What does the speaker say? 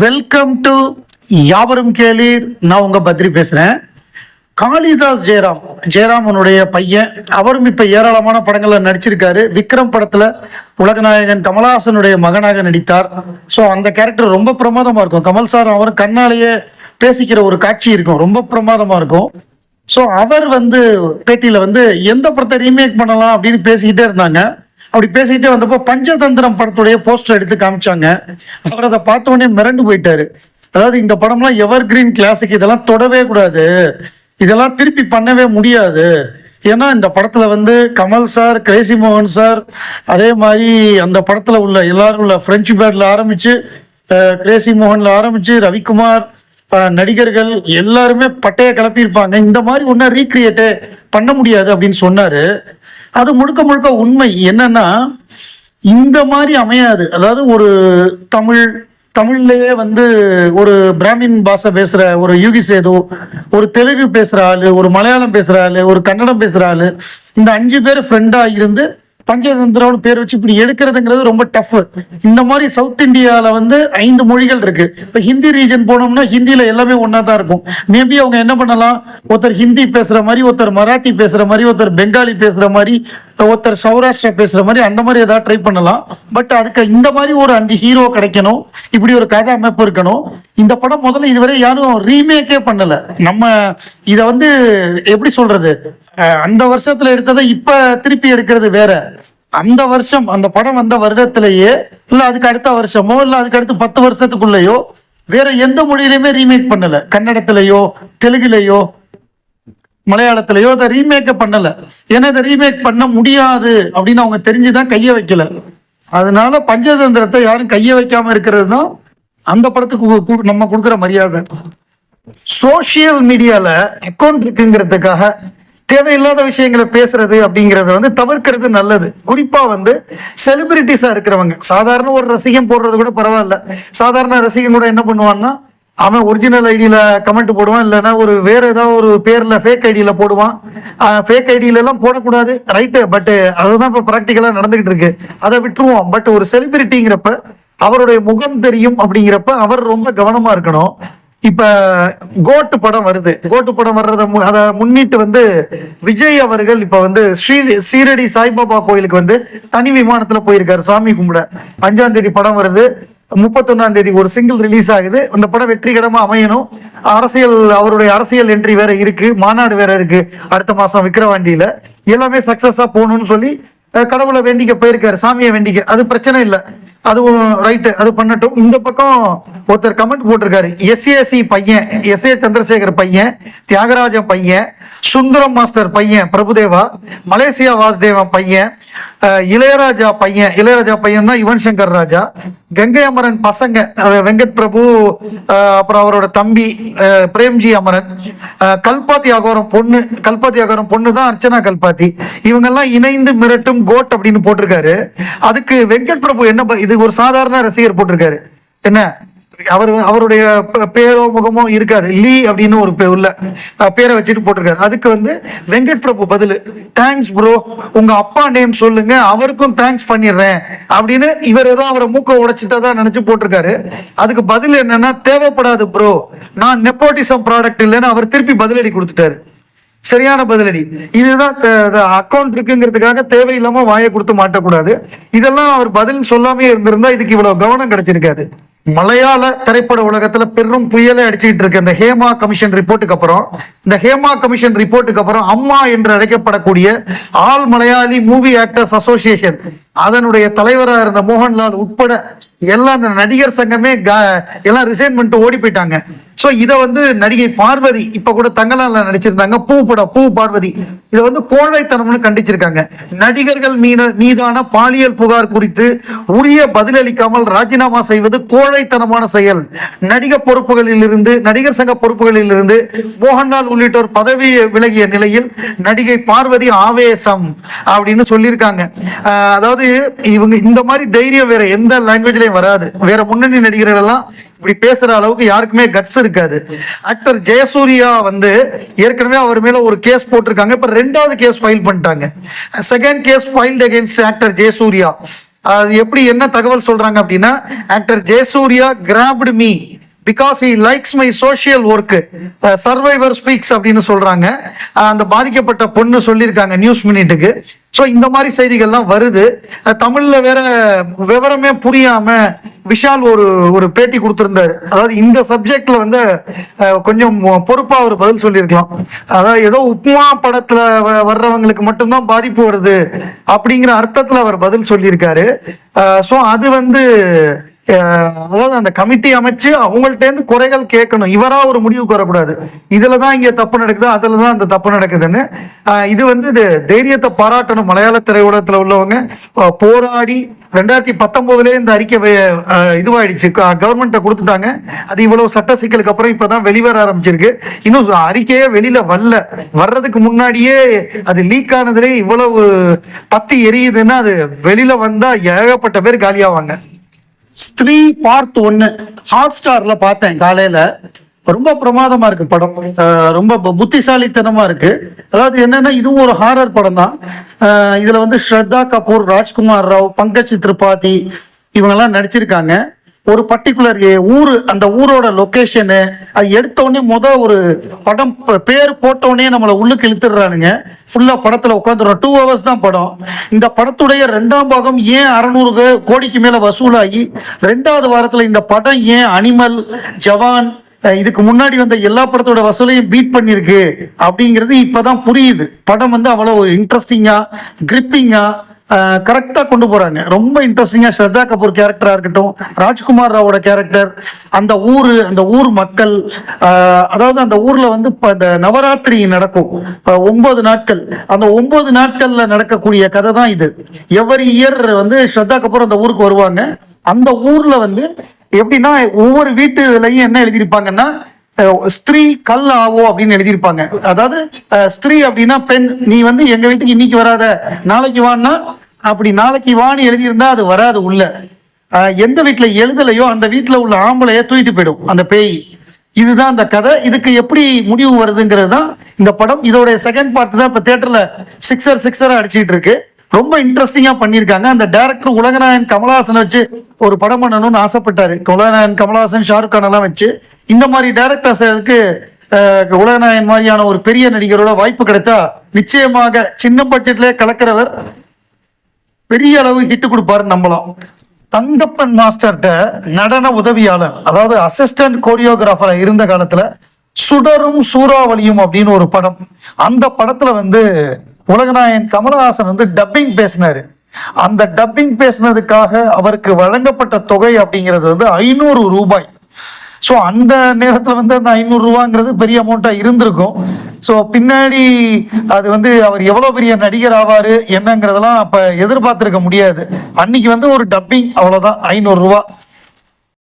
Welcome to யாவரும் கேளீர். நான் உங்க பத்ரி பேசுறேன். காளிதாஸ் ஜெயராம். ஜெயராமனுடைய பையன். அவரும் இப்ப ஏராளமான படங்கள்ல நடிச்சிருக்காரு. விக்ரம் படத்துல உலகநாயகன் கமலஹாசனுடைய மகனாக நடித்தார். ஸோ அந்த கேரக்டர் ரொம்ப பிரமாதமா இருக்கும். கமல் சார் அவர் கண்ணாலேயே பேசிக்கிற ஒரு காட்சி இருக்கும். ரொம்ப பிரமாதமா இருக்கும். ஸோ அவர் வந்து பேட்டியில் வந்து எந்த படத்தை ரீமேக் பண்ணலாம் அப்படின்னு பேசிக்கிட்டே இருந்தாங்க. அப்படி பேசிக்கிட்டே வந்தப்போ பஞ்சதந்திரம் படத்துடைய போஸ்டர் எடுத்து காமிச்சாங்க. அவர் அதை பார்த்த உடனே மிரண்டு போயிட்டாரு. அதாவது இந்த படம்லாம் எவர் கிரீன் கிளாசிக் இதெல்லாம் தொடவே கூடாது. இதெல்லாம் திருப்பி பண்ணவே முடியாது. ஏன்னா இந்த படத்தில் வந்து கமல் சார் கிரேசி மோகன் சார் அதே மாதிரி அந்த படத்தில் உள்ள எல்லாரும் உள்ள ஃப்ரெஞ்சு பேர்டில் ஆரம்பித்து கிரேசி மோகனில் ஆரம்பித்து ரவிக்குமார் நடிகர்கள் எல்லாருமே பட்டையை கிளப்பியிருப்பாங்க இந்த மாதிரி ஒன்றும் ரீக்ரியேட்டே பண்ண முடியாது அப்படின்னு சொன்னார். அது முழுக்க முழுக்க உண்மை என்னன்னா இந்த மாதிரி அமையாது. அதாவது ஒரு தமிழ் தமிழ்லேயே வந்து ஒரு பிராமின் பாஷை பேசுகிற ஒரு யூகி சேது ஒரு தெலுங்கு பேசுகிற ஆளு ஒரு மலையாளம் பேசுகிற ஆளு ஒரு கன்னடம் பேசுகிற ஆளு இந்த அஞ்சு பேர் ஃப்ரெண்டாக இருந்து பஞ்சதந்திரம்னு பேர் வச்சு இப்படி எடுக்கிறதுங்கிறது ரொம்ப டஃப் இந்த மாதிரி சவுத் இந்தியாவில் வந்து ஐந்து மொழிகள் இருக்கு. இப்போ ஹிந்தி ரீஜன் போனோம்னா ஹிந்தியில் எல்லாமே ஒன்றா தான் இருக்கும். மேபி அவங்க என்ன பண்ணலாம்? ஒருத்தர் ஹிந்தி பேசுகிற மாதிரி ஒருத்தர் மராத்தி பேசுகிற மாதிரி ஒருத்தர் பெங்காலி பேசுகிற மாதிரி ஒருத்தர் சௌராஷ்டிரா பேசுகிற மாதிரி அந்த மாதிரி ஏதாவது ட்ரை பண்ணலாம். பட் அதுக்கு இந்த மாதிரி ஒரு அஞ்சு ஹீரோ கிடைக்கணும். இப்படி ஒரு கதை அமைப்பு இருக்கணும். இந்த படம் முதல்ல இதுவரை யாரும் ரீமேக்கே பண்ணல. நம்ம இதை வந்து எப்படி சொல்றது? அந்த வருஷத்துல எடுத்ததை இப்ப திருப்பி எடுக்கிறது வேற. அந்த வருஷம் அந்த படம் வந்த வருடத்திலேயே இல்ல அதுக்கு அடுத்த வருஷமோ இல்ல அதுக்கு அடுத்து பத்து வருஷத்துக்குள்ளேயோ வேற எந்த மொழியிலுமே ரீமேக் பண்ணல. கன்னடத்திலேயோ தெலுங்குலேயோ மலையாளத்திலேயோ அதை ரீமேக்கை பண்ணல. ஏன்னா இதை ரீமேக் பண்ண முடியாது அப்படின்னு அவங்க தெரிஞ்சுதான் கையை வைக்கல. அதனால பஞ்சதந்திரத்தை யாரும் கையை வைக்காம இருக்கிறது தான் அந்த படத்துக்கு நம்ம கொடுக்குற மரியாதை. சோஷியல் மீடியால அக்கௌண்ட் இருக்குங்கிறதுக்காக தேவையில்லாத விஷயங்களை பேசுறது அப்படிங்கறத வந்து தவிர்க்கிறது நல்லது. குறிப்பா வந்து செலிபிரிட்டிஸா இருக்கிறவங்க. சாதாரண ஒரு ரசிகம் போடுறது கூட பரவாயில்ல. சாதாரண ரசிகம் கூட என்ன பண்ணுவான்னா அவன் ஒரிஜினல் ஐடியில கமெண்ட் போடுவான் இல்லைன்னா ஒரு வேற ஏதாவது ஒரு பேர்ல ஃபேக் ஐடியில போடுவான். ஃபேக் ஐடியில எல்லாம் போடக்கூடாது. ரைட்டு பட் அதுதான் இப்போ ப்ராக்டிக்கலா நடந்துகிட்டு இருக்கு. அதை விட்டுருவோம். பட் ஒரு செலிபிரிட்டிங்கிறப்ப அவருடைய முகம் தெரியும் அப்படிங்கிறப்ப அவர் ரொம்ப கவனமா இருக்கணும். இப்ப கோட்டு படம் வருது. கோட்டு படம் வர்றத மு- முன்னிட்டு வந்து விஜய் அவர்கள் இப்ப வந்து ஸ்ரீ சீரடி சாய்பாபா கோயிலுக்கு வந்து தனி விமானத்துல போயிருக்காரு. சாமி கும்பிட. அஞ்சாம் தேதி படம் வருது. முப்பத்தொன்னாம் தேதி ஒரு சிங்கிள் ரிலீஸ் ஆகுது. அந்த படம் வெற்றிகரமா அமையணும். அரசியல் அவருடைய அரசியல் என்ட்ரி வேற இருக்கு. மாநாடு வேற இருக்கு. அடுத்த மாசம் விக்கிரவாண்டியில. எல்லாமே சக்சஸா போகணும்னு சொல்லி கடவுளை வேண்டிக்க போயிருக்காரு சாமியை வேண்டிக்க. அது பிரச்சனை இல்லை. அதுவும் ரைட்டு அது பண்ணட்டும். இந்த பக்கம் ஒருத்தர் கமெண்ட் போட்டிருக்காரு. எஸ்ஏசி பையன் எஸ் ஏ சந்திரசேகர் பையன் தியாகராஜன் பையன் சுந்தரம் மாஸ்டர் பையன் பிரபுதேவா மலேசியா வாசுதேவன் பையன் இளையராஜா பையன். இளையராஜா பையன் தான் யுவன் சங்கர் ராஜா. கங்கை அமரன் பசங்க வெங்கட் பிரபு அப்புறம் அவரோட தம்பி பிரேம்ஜி அமரன். கல்பாத்தி அகோரம் பொண்ணு கல்பாத்தி அகோரம் பொண்ணு தான் அர்ச்சனா கல்பாத்தி. இவங்கெல்லாம் இணைந்து மிரட்டும் கோட் அப்படின்னு போட்டிருக்காரு. அதுக்கு வெங்கட் பிரபு என்ன ப- இது ஒரு சாதாரண ரசிகர் போட்டிருக்காரு. என்ன? அவர் அவருடைய பேரோ முகமோ இருக்காது. லீ அப்படின்னு ஒரு பே- உள்ள பேரை வச்சுட்டு போட்டிருக்காரு. அதுக்கு வந்து வெங்கட் பிரபு பதில். தேங்க்ஸ் ப்ரோ உங்க அப்பா நேம் சொல்லுங்க. அவருக்கும் தேங்க்ஸ் பண்ணிடுறேன். அப்படின்னு இவர் ஏதோ அவரை மூக்க உடைச்சிட்டதா நினைச்சு போட்டிருக்காரு. அதுக்கு பதில் என்னன்னா தேவைப்படாது ப்ரோ நான் நெப்போட்டிசம் ப்ராடக்ட் இல்லைன்னு அவர் திருப்பி பதிலடி கொடுத்துட்டாரு. சரியான பதிலடி. இதுதான் அக்கௌண்ட் இருக்குங்கிறதுக்காக தேவையில்லாம வாயை கொடுத்து மாட்டக்கூடாது. இதெல்லாம் அவர் பதில் சொல்லாமே இருந்திருந்தா இதுக்கு இவ்வளவு கவனம் கிடைச்சிருக்காது. மலையாள திரைப்பட உலகத்துல பெரும் புயலை அடிச்சுக்கிட்டு இருக்க. இந்த ஹேமா கமிஷன் ரிப்போர்ட்டுக்கு அப்புறம் இந்த ஹேமா கமிஷன் ரிப்போர்ட்டுக்கு அப்புறம் அம்மா என்று அழைக்கப்படக்கூடிய all Malayali movie actors association அதனுடைய தலைவராக இருந்த மோகன்லால் உட்பட எல்லாம் அந்த நடிகர் சங்கமே எல்லாம் ரிசைன் பண்ணிட்டு ஓடி போயிட்டாங்க. சோ இதை வந்து நடிகை பார்வதி இப்ப கூட தங்கலால நடிச்சிருந்தாங்க. பூ படம் பூ பார்வதி. இதை வந்து கோழைத்தனம்னு கண்டிச்சிருக்காங்க. நடிகர்கள் மீன மீதான பாலியல் புகார் குறித்து உரிய பதிலளிக்காமல் ராஜினாமா செய்வது கோழைத்தனமான செயல். நடிக பொறுப்புகளில் இருந்து நடிகர் சங்க பொறுப்புகளில் இருந்து மோகன்லால் உள்ளிட்டோர் பதவி விலகிய நிலையில் நடிகை பார்வதி ஆவேசம் அப்படின்னு சொல்லியிருக்காங்க. அதாவது இவங்க இந்த மாதிரி தைரியம் வேற எந்த லாங்குவேஜ்லயும் வராது. வேற முன்னணி நடிகர்கள் எல்லாம் இப்படி பேசுற அளவுக்கு யாருக்குமே கட்ஸ் இருக்காது. ஆக்டர் ஜெயசூர்யா வந்து ஏற்கனவே அவர் மேல ஒரு கேஸ் போட்டிருக்காங்க. இப்ப ரெண்டாவது கேஸ் ஃபைல் பண்ணிட்டாங்க. Second case filed against actor Jayasurya. அது எப்படி என்ன தகவல் சொல்றாங்க அப்படின்னா actor Jayasurya groped me because he likes my social work survivor speaks அப்படின்னு சொல்றாங்க. Uh, அந்த பாதிக்கப்பட்ட பொண்ணு சொல்லியிருக்காங்க நியூஸ் மினிட்டுக்கு ஸோ இந்த மாதிரி செய்திகள்லாம் வருது. தமிழில் தமிழ்ல வேற விவரமே புரியாம விஷால் ஒரு ஒரு பேட்டி கொடுத்துருந்தாரு. அதாவது இந்த சப்ஜெக்ட்ல வந்து uh, கொஞ்சம் பொறுப்பா அவர் பதில் சொல்லியிருக்கலாம். அதாவது ஏதோ உப்புமா படத்துல வ- வர்றவங்களுக்கு மட்டும்தான் பாதிப்பு வருது அப்படிங்கிற அர்த்தத்துல அவர் பதில் சொல்லியிருக்காரு. ஸோ அது வந்து அதாவது அந்த கமிட்டி அமைச்சு அவங்கள்ட்டேருந்து குறைகள் கேட்கணும். இவரா ஒரு முடிவுக்கு வரக்கூடாது. இதுல தான் இங்க தப்பு நடக்குது அதுல தான் அந்த தப்பு நடக்குதுன்னு. இது வந்து இது தைரியத்தை பாராட்டணும். மலையாள திரையுலகத்துல உள்ளவங்க போராடி ரெண்டாயிரத்தி பத்தொன்பதுலயே இந்த அறிக்கை இதுவாயிடுச்சு. கவர்மெண்ட்டை கொடுத்துட்டாங்க. அது இவ்வளவு சட்ட சிக்கலுக்கு அப்புறம் இப்பதான் வெளிவர ஆரம்பிச்சிருக்கு. இன்னும் அறிக்கையே வெளியில வரல. வர்றதுக்கு முன்னாடியே அது லீக் ஆனதுலேயே இவ்வளவு பத்தி எரியுதுன்னா அது வெளியில வந்தா ஏகப்பட்ட பேர் காலியாவாங்க. ஸ்திரீ பார்ட் ஒன்று ஹாட் ஸ்டார்ல பார்த்தேன் காலையில. ரொம்ப பிரமாதமா இருக்கு படம். ரொம்ப புத்திசாலித்தனமாக புத்திசாலித்தனமா இருக்கு. அதாவது என்னன்னா இதுவும் ஒரு ஹாரர் படம் தான். இதில் இதுல வந்து ஸ்ரத்தா கபூர் ராஜ்குமார் ராவ் பங்கஜ் திரிபாதி இவங்கெல்லாம் நடிச்சிருக்காங்க. ஒரு பர்டிகுலர் ஊர் அந்த ஊரோட லொக்கேஷனு அது எடுத்தோடனே முத ஒரு படம் பேர் போட்டோடனே நம்மளை உள்ளுக்கு இழுத்துடுறானுங்க. ஃபுல்லாக படத்தில் உட்காந்துடும் டூ ஹவர்ஸ் தான் படம். இந்த படத்துடைய ரெண்டாம் பாகம் ஏன் அறநூறு கோடிக்கு மேலே வசூலாகி ரெண்டாவது வாரத்தில் இந்த படம் ஏன் அனிமல் ஜவான் இதுக்கு முன்னாடி வந்த எல்லா படத்தோட வசூலையும் பீட் பண்ணியிருக்கு அப்படிங்கிறது இப்போதான் புரியுது. படம் வந்து அவ்வளோ இன்ட்ரெஸ்டிங்காக கிரிப்பிங்காக கரெக்டாக கொண்டு போகிறாங்க ரொம்ப இன்ட்ரெஸ்டிங்காக ஸ்ரத்தா கபூர் கேரக்டராக இருக்கட்டும் ராஜ்குமார் ராவோட கேரக்டர் அந்த ஊர் அந்த ஊர் மக்கள் அதாவது அந்த ஊரில் வந்து இப்போ இந்த நவராத்திரி நடக்கும். ஒம்பது நாட்கள். அந்த ஒம்பது நாட்களில் நடக்கக்கூடிய கதை தான் இது. எவரி இயர் வந்து ஸ்ரத்தா கபூர் அந்த ஊருக்கு வருவாங்க. அந்த ஊரில் வந்து எப்படின்னா ஒவ்வொரு வீட்டுலையும் என்ன எழுதியிருப்பாங்கன்னா ஸ்திரீ கல் ஆவோ அப்படின்னு எழுதியிருப்பாங்க. அதாவது ஸ்திரீ அப்படின்னா பெண். நீ வந்து எங்க வீட்டுக்கு இன்னைக்கு வராத. நாளைக்கு வான்னா? அப்படி நாளைக்கு வான்னு எழுதியிருந்தா அது வராது உள்ள. எந்த வீட்டில் எழுதலையோ அந்த வீட்டில் உள்ள ஆம்பளைய தூக்கிட்டு போயிடும் அந்த பேய். இதுதான் அந்த கதை. இதுக்கு எப்படி முடிவு வருதுங்கிறது தான் இந்த படம். இதோடைய செகண்ட் பார்ட் தான் இப்போ தேட்டரில் சிக்ஸர் சிக்ஸரா அடிச்சிட்டு இருக்கு. ரொம்ப இன்ட்ரெஸ்டிங்காக பண்ணியிருக்காங்க. அந்த டேரக்டர் உலகநாயன் கமலஹாசன் வச்சு ஒரு படம் பண்ணணும்னு ஆசைப்பட்டாரு. உலகநாயன் கமலஹாசன் ஷாருக் கான் எல்லாம் வச்சு. இந்த மாதிரி டேரக்டர்ஸுக்கு உலகநாயகன் மாதிரியான ஒரு பெரிய நடிகரோட வாய்ப்பு கிடைத்தா நிச்சயமாக சின்ன பட்ஜெட்லேயே கலக்கிறவர் பெரிய அளவு ஹிட் கொடுப்பாரு நம்பலாம். தங்கப்பன் மாஸ்டர்கிட்ட நடன உதவியாளர் அதாவது அசிஸ்டன்ட் கோரியோகிராஃபரா இருந்த காலத்துல சுடரும் சூறாவளியும் அப்படின்னு ஒரு படம். அந்த படத்துல வந்து உலகநாயன் கமலஹாசன் வந்து டப்பிங் பேசினாரு. அந்த டப்பிங் பேசினதுக்காக அவருக்கு வழங்கப்பட்ட தொகை அப்படிங்கிறது வந்து ஐநூறு ரூபாய். ஸோ அந்த நேரத்தில் வந்து அந்த ஐநூறுரூவாங்கிறது பெரிய அமௌண்ட்டாக இருந்திருக்கும். ஸோ பின்னாடி அது வந்து அவர் எவ்வளோ பெரிய நடிகர் ஆவார் என்னங்கிறதெல்லாம் அப்போ எதிர்பார்த்துருக்க முடியாது. அன்னைக்கு வந்து ஒரு டப்பிங் அவ்வளோதான் ஐநூறுரூவா.